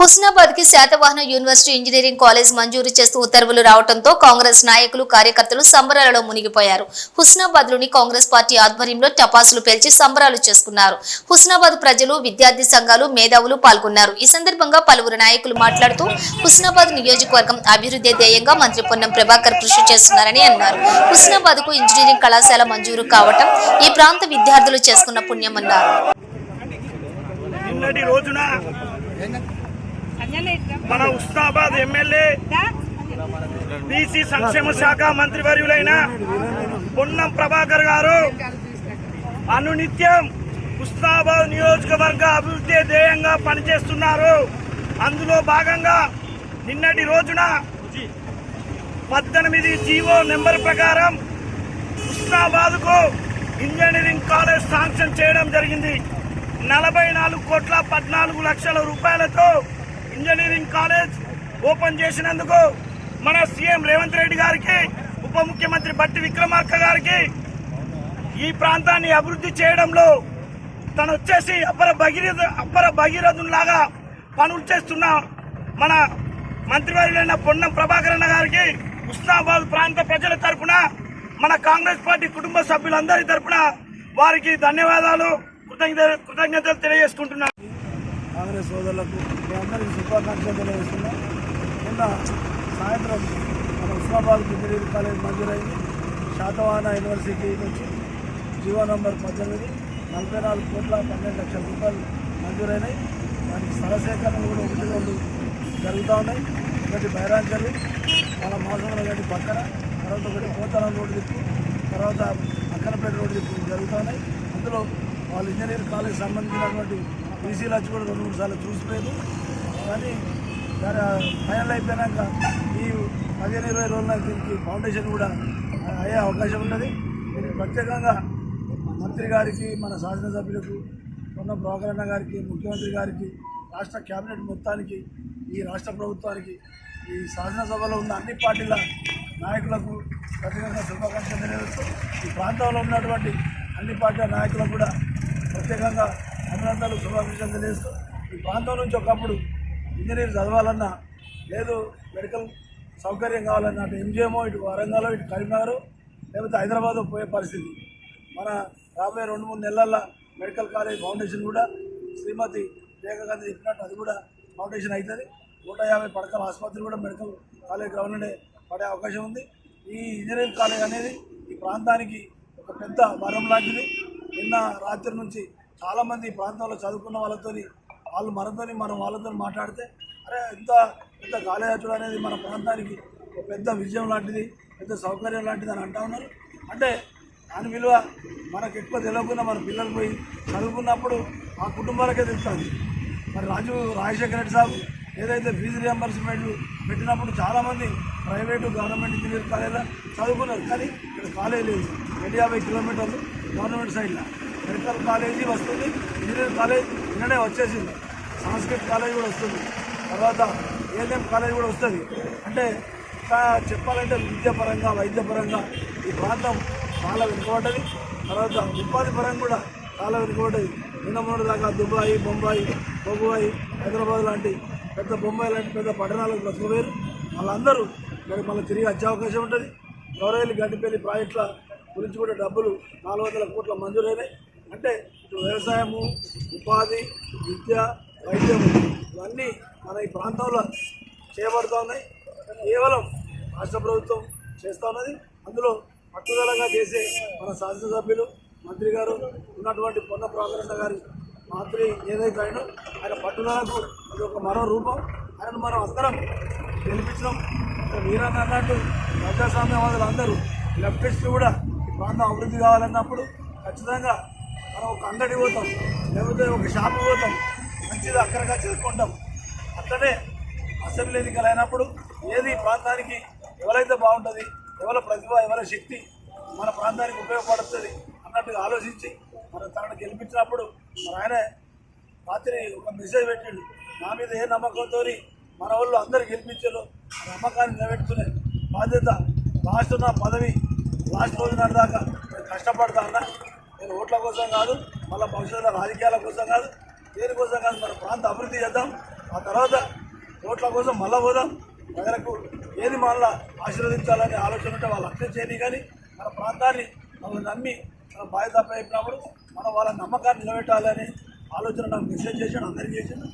హుస్నాబాద్కి Satavahana university engineering college మంజూరు చేస్తూ ఉత్తర్వులు రావడంతో కాంగ్రెస్ నాయకులు కార్యకర్తలు సంబరాలలో మునిగిపోయారు. హుస్నాబాద్లోని కాంగ్రెస్ పార్టీ ఆధ్వర్యంలో టపాసులు పేల్చి సంబరాలు చేసుకున్నారు. హుస్నాబాద్ ప్రజలు విద్యార్థి సంఘాలు మేధావులు పాల్గొన్నారు. ఈ సందర్భంగా పలువురు నాయకులు మాట్లాడుతూ హుస్నాబాద్ నియోజకవర్గం అభివృద్ధి ధ్యేయంగా మంత్రి పొన్నం ప్రభాకర్ కృషి చేస్తున్నారని అన్నారు. హుస్నాబాద్కు ఇంజనీరింగ్ కళాశాల మంజూరు కావటం ఈ ప్రాంత విద్యార్థులు చేసుకున్న పుణ్యమన్నారు. నిన్నటి రోజున మన ఉస్నాబాద్ ఎమ్మెల్యే బీసీ సంక్షేమ శాఖ మంత్రివర్యులైన పొన్నం ప్రభాకర్ గారు అనునిత్యం ఉస్నాబాద్ నియోజకవర్గ అభివృద్ధి ధ్యేయంగా పనిచేస్తున్నారు. అందులో భాగంగా నిన్నటి రోజున పద్దెనిమిది జీవో నెంబర్ ప్రకారం ఉస్నాబాద్కు ఇంజనీరింగ్ కాలేజ్ శాంక్షన్ చేయడం జరిగింది. నలభై నాలుగు కోట్ల పద్నాలుగు లక్షల రూపాయలతో ఇంజనీరింగ్ కాలేజ్ ఓపెన్ చేసినందుకు మన సీఎం రేవంత్ రెడ్డి గారికి ఉప ముఖ్యమంత్రి బట్టి విక్రమార్క గారికి ఈ ప్రాంతాన్ని అభివృద్ధి చేయడంలో తను వచ్చేసి అప్పర భగీరథ అప్పర భగీరథునిలాగా పనులు చేస్తున్న మన మంత్రివర్యులైన పొన్నం ప్రభాకరణ గారికి ఉస్నాబాద్ ప్రాంత ప్రజల తరఫున మన కాంగ్రెస్ పార్టీ కుటుంబ సభ్యులందరి తరఫున వారికి ధన్యవాదాలు. కృతజ్ఞతలు తెలియజేసుకుంటున్నాను. కాంగ్రెస్ సోదరులకు మీ అందరికీ శుభాకాంక్షలు తెలియజేస్తున్నాం. నిన్న సాయంత్రం మన ఉస్మాబాద్ ఇంజనీరింగ్ కాలేజ్ మంజూరైంది. శాతవాహన యూనివర్సిటీ నుంచి జీవో నంబర్ పద్దెనిమిది నలభై నాలుగు కోట్ల పన్నెండు లక్షల రూపాయలు మంజూరైనాయి. దానికి స్థల సేకరణ కూడా ఒకటి రెండు జరుగుతూ ఉన్నాయి. ఒకటి బైరాంచల్లి మన మాసంలో గడి పక్కన తర్వాత ఒకటి పోతారం రోడ్డు దిక్కు తర్వాత అక్కనపేట రోడ్డు దిక్కు జరుగుతూ ఉన్నాయి. అందులో వాళ్ళు ఇంజనీరింగ్ కాలేజ్ సంబంధించినటువంటి బీసీలు వచ్చి కూడా రెండు మూడు సార్లు చూసిపోయారు కానీ దాని ఫైనల్ అయిపోయినాక ఈ పదిహేను ఇరవై రోజుల దీనికి ఫౌండేషన్ కూడా అయ్యే అవకాశం ఉన్నది. దీనికి ప్రత్యేకంగా మంత్రి గారికి మన శాసనసభ్యులకు ఉన్న బ్రోకరన్న గారికి ముఖ్యమంత్రి గారికి రాష్ట్ర కేబినెట్ మొత్తానికి ఈ రాష్ట్ర ప్రభుత్వానికి ఈ శాసనసభలో ఉన్న అన్ని పార్టీల నాయకులకు ప్రత్యేకంగా శుభాకాంక్షలు తెలియజేస్తూ ఈ ప్రాంతంలో ఉన్నటువంటి అన్ని పార్టీల నాయకులకు కూడా ప్రత్యేకంగా అభినందనలు శుభాకాంక్షలు తెలియజేస్తూ ఈ ప్రాంతం నుంచి ఒకప్పుడు ఇంజనీర్ చదవాలన్నా లేదు మెడికల్ సౌకర్యం కావాలన్నా అటు ఎంజిఎమో ఇటు వరంగల్ ఇటు కరీంనగర్ లేకపోతే హైదరాబాద్ పోయే పరిస్థితి. మన రాబోయే రెండు మూడు నెలల్లో మెడికల్ కాలేజ్ ఫౌండేషన్ కూడా శ్రీమతి రేఖా గాంధీ చెప్పినట్టు అది కూడా ఫౌండేషన్ అవుతుంది. నూట యాభై పడకల ఆసుపత్రి కూడా మెడికల్ కాలేజ్ గ్రౌండ్లోనే పడే అవకాశం ఉంది. ఈ ఇంజనీరింగ్ కాలేజ్ అనేది ఈ ప్రాంతానికి ఒక పెద్ద వరం లాంటిది. నిన్న రాత్రి నుంచి చాలామంది ఈ ప్రాంతంలో చదువుకున్న వాళ్ళతోని వాళ్ళు మనతోని మనం వాళ్ళతో మాట్లాడితే అరే ఇంత పెద్ద కాలేజీ అనేది మన ప్రాంతానికి ఒక పెద్ద విజయం లాంటిది పెద్ద సౌకర్యం లాంటిది అని అంటా ఉన్నారు. అంటే దాని విలువ మనకు ఎక్కువ తెలియకుండా మన పిల్లలు పోయి చదువుకున్నప్పుడు ఆ కుటుంబాలకే తెలుస్తుంది. మరి రాజు రాజశేఖర రెడ్డి సాబ్ ఏదైతే ఫీజు రియంబర్స్మెంట్లు పెట్టినప్పుడు చాలామంది ప్రైవేటు గవర్నమెంట్ ఇంజనీర్ కాలేజీలో చదువుకున్నారు. కానీ ఇక్కడ కాలేజ్ లేదు. రెండు యాభై కిలోమీటర్లు గవర్నమెంట్ సైడ్లో. మెడికల్ కాలేజీ వస్తుంది ఇంజనీరింగ్ కాలేజ్ నిన్ననే వచ్చేసింది. సంస్కృత్ కాలేజ్ కూడా వస్తుంది. తర్వాత ఏఎన్ఎం కాలేజ్ కూడా వస్తుంది. అంటే చెప్పాలంటే విద్యాపరంగా వైద్యపరంగా ఈ ప్రాంతం చాలా వెనుకబడ్డది. తర్వాత ఉపాధి పరంగా కూడా చాలా వెనుకబడ్డది. నిన్న దాకా దుబాయ్ బొంబాయి బొంబాయి హైదరాబాద్ లాంటి పెద్ద బొంబాయి లాంటి పెద్ద పట్టణాలకు బ్రతకవేరు వాళ్ళందరూ మరి మళ్ళీ తిరిగి వచ్చే అవకాశం ఉంటుంది. గౌరవేలి గడ్డిపల్లి ప్రాజెక్టుల గురించి కూడా డబ్బులు నాలుగు వందల కోట్ల మంజూరైనాయి. అంటే ఇటు వ్యవసాయము ఉపాధి విద్య వైద్యం ఇవన్నీ మన ఈ ప్రాంతంలో చేయబడుతూ ఉన్నాయి. కేవలం రాష్ట్ర ప్రభుత్వం చేస్తూ ఉన్నది. అందులో పట్టుదలగా చేసే మన శాసనసభ్యులు మంత్రి గారు ఉన్నటువంటి పొన్న ప్రాధాన్యత గారి మంత్రి ఏదైతే అయినో ఆయన పట్టుదలకు అది ఒక మరో రూపం. ఆయనను మనం అందరం గెలిపించడం మీరన్న అన్నట్టు ప్రజాస్వామ్యవాదులు అందరూ లెఫ్టిస్టులు కూడా ఈ ప్రాంతం అభివృద్ధి కావాలన్నప్పుడు ఖచ్చితంగా మనం ఒక అంగడి పోతాం లేకపోతే ఒక షాపు పోతాం మంచిది అక్కడగా చేసుకుంటాం అట్లనే అసెంబ్లీ ఎన్నికలు అయినప్పుడు ఏది ప్రాంతానికి ఎవరైతే బాగుంటుంది ఎవరి ప్రతిభ ఎవరి శక్తి మన ప్రాంతానికి ఉపయోగపడుతుంది అన్నట్టుగా ఆలోచించి మన తనను గెలిపించినప్పుడు మన ఆయన రాత్రి ఒక మెసేజ్ పెట్టిండు. నా మీద ఏ నమ్మకంతో మన వాళ్ళు అందరు గెలిపించారు నమ్మకాన్ని నిలబెట్టుకునే బాధ్యత లాస్ట్ నా పదవి. లాస్ట్ రోజు దాకా కష్టపడతా అన్నా రోడ్ల ఓట్ల కోసం కాదు మళ్ళీ భవిష్యత్తులో రాజకీయాల కోసం కాదు దేనికోసం కాదు మన ప్రాంత అభివృద్ధి చేద్దాం. ఆ తర్వాత ఓట్ల కోసం మళ్ళా పోదాం. ప్రజలకు ఏది మళ్ళా ఆశీర్వదించాలనే ఆలోచన ఉంటే వాళ్ళు అట్లే చేయని కానీ మన ప్రాంతాన్ని వాళ్ళు నమ్మి మన బాధ్యత అయినప్పుడు మనం వాళ్ళ నమ్మకాన్ని నిలబెట్టాలని ఆలోచన నాకు మెసేజ్ చేసాడు అందరికీ చేసాడు